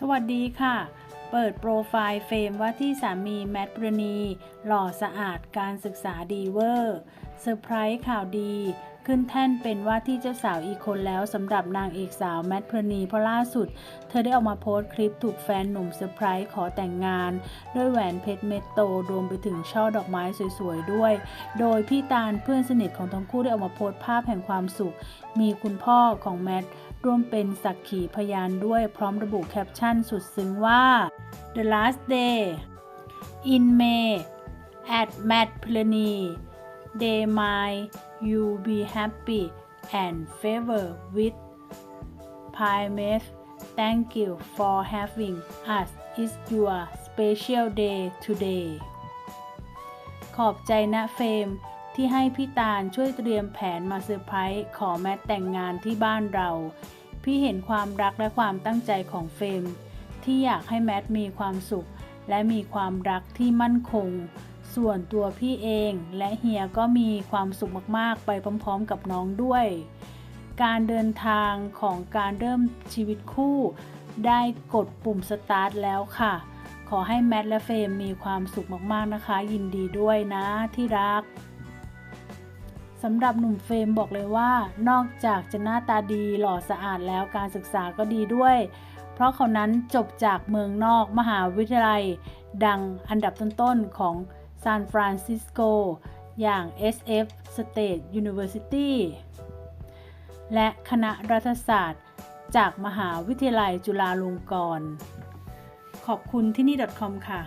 สวัสดีค่ะ เปิดโปรไฟล์เฟรมว่าที่สามีแมทปรณี หล่อสะอาดการศึกษาดีเวอร์เซอร์ไพรส์ข่าวดี ขึ้นแท่นเป็นว่าที่เจ้าสาวอีกคนแล้วสำหรับนางเอกสาวแมทพรณีเพราะล่าสุด เธอได้ออกมาโพสต์คลิปถูกแฟนหนุ่มเซอร์ไพรส์ขอแต่งงาน ด้วยแหวนเพชรเม็ดโตรวมไปถึงช่อดอกไม้สวยๆด้วย โดยพี่ตาลเพื่อนสนิทของทั้งคู่ได้ออกมาโพสต์ภาพแห่งความสุข มีคุณพ่อของแมท ร่วมเป็นสักขีพยานด้วยพร้อมระบุแคปชั่นสุดซึ้งว่า The last day in May at Matt p l a n y Day my you be happy and favor with p i m e Thank you for having us It's your special day today ขอบใจนะเฟม ที่ให้พี่ตาลช่วยเตรียมแผนมาเซอร์ไพรส์ขอแมทแต่งงานที่บ้านเรา พี่เห็นความรักและความตั้งใจของเฟรมที่อยากให้แมทมีความสุข และมีความรักที่มั่นคง ส่วนตัวพี่เองและเฮียก็มีความสุขมากๆ ไปพร้อมๆ กับน้องด้วย การเดินทางของการเริ่มชีวิตคู่ ได้กดปุ่มสตาร์ทแล้วค่ะ ขอให้แมทและเฟรมมีความสุขมากๆนะคะ ยินดีด้วยนะที่รัก สำหรับหนุ่มเฟรมบอกเลยว่า นอกจากจะหน้าตาดีหล่อสะอาดแล้วการศึกษาก็ดีด้วย เพราะเขานั้นจบจากเมืองนอกมหาวิทยาลัย ดังอันดับต้นๆของซานฟรานซิสโกอย่าง SF State University และคณะรัฐศาสตร์ จากมหาวิทยาลัยจุฬาลงกรณ์ ขอบคุณที่นี่ .com ค่ะ